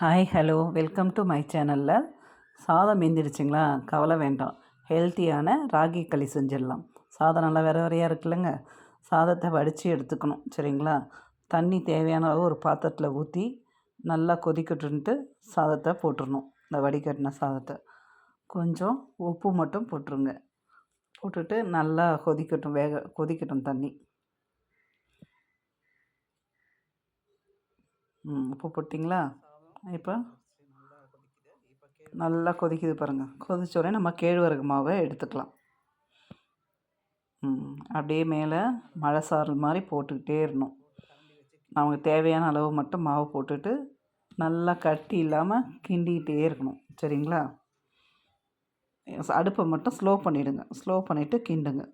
Hi hello welcome to my சேனலில் சாதம் மீந்திருச்சுங்களா கவலை வேண்டாம். ஹெல்த்தியான ராகி களி செஞ்சிடலாம். சாதம் நல்லா வேற வேறையாக இருக்குல்லங்க. சாதத்தை வடித்து எடுத்துக்கணும் சரிங்களா? தண்ணி தேவையான அளவு ஒரு பாத்திரத்தில் ஊற்றி நல்லா கொதிக்கட்டுன்ட்டு சாதத்தை போட்டுடணும் இந்த வடிகட்டின சாதத்தை. கொஞ்சம் உப்பு மட்டும் போட்டுருங்க. போட்டுட்டு நல்லா கொதிக்கட்டும் வேக கொதிக்கட்டும் தண்ணி. ம் உப்பு போட்டிங்களா? இப்போ? நல்லா கொதிக்குது பாருங்கள் கொதிச்ச உடனே நம்ம கேழ்வரகு மாவை எடுத்துக்கலாம். அப்படியே மேலே மழை சாரல் மாதிரி போட்டுக்கிட்டே இருணும். நமக்கு தேவையான அளவு மட்டும் மாவு போட்டுட்டு நல்லா கட்டி இல்லாமல் கிண்டிக்கிட்டே இருக்கணும். சரிங்களா? அடுப்பை மட்டும் ஸ்லோ பண்ணிவிடுங்க ஸ்லோ பண்ணிவிட்டு கிண்டுங்க.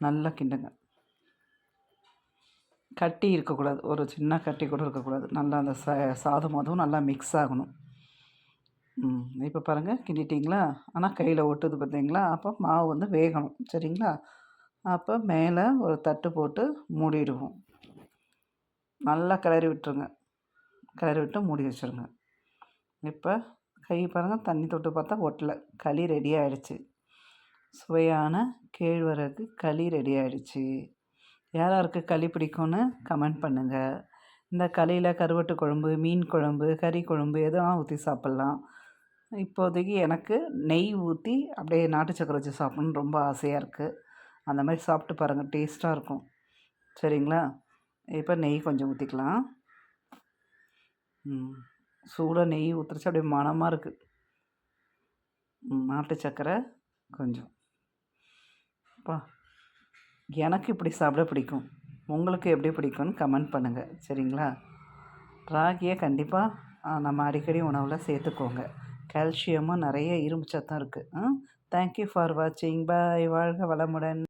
நல்லா கிண்டுங்க. கட்டி இருக்கக்கூடாது. ஒரு சின்ன கட்டி கூட இருக்கக்கூடாது. நல்லா அந்த ச சாதம் அதுவும் நல்லா மிக்ஸ் ஆகணும். ம் இப்போ பாருங்கள் கிண்டிட்டிங்களா? ஆனால் கையில் ஒட்டுது பார்த்தீங்களா அப்போ மாவு வந்து வேகணும். சரிங்களா? அப்போ மேலே ஒரு தட்டு போட்டு மூடிடுவோம். நல்லா கிளறி விட்டுருங்க. கிளறி விட்டு மூடி வச்சுருங்க. இப்போ கை பாருங்கள் தண்ணி தொட்டு பார்த்தா ஒட்டலை. களி ரெடி ஆகிடுச்சு சுவையான கேழ்வரகு களி ரெடி ஆகிடுச்சு யார் யாருக்கு களி பிடிக்கும்னு கமெண்ட் பண்ணுங்கள் இந்த களியில் கருவட்டு குழம்பு மீன் குழம்பு கறி குழம்பு எதுவும் ஊற்றி சாப்பிட்லாம். இப்போதைக்கு எனக்கு நெய் ஊற்றி அப்படியே நாட்டு சக்கரை வச்சு சாப்பிட்ணுன்னு ரொம்ப ஆசையாக இருக்குது அந்த மாதிரி சாப்பிட்டு பாருங்கள் டேஸ்ட்டாக இருக்கும். சரிங்களா? இப்போ நெய் கொஞ்சம் ஊற்றிக்கலாம் சூடாக நெய் ஊற்றுறச்சு அப்படியே மணமாக இருக்குது நாட்டு சக்கரை கொஞ்சம். அப்பா எனக்கு இப்படி சாப்பிட பிடிக்கும். உங்களுக்கு எப்படி பிடிக்கும்னு கமெண்ட் பண்ணுங்கள் சரிங்களா? ராகியை கண்டிப்பாக நம்ம அடிக்கடி உணவில் சேர்த்துக்கோங்க. கால்சியமும் நிறைய இரும்பு சத்தம் இருக்குது தேங்க்யூ ஃபார் வாட்சிங் பாய் வாழ்க வளமுடன்.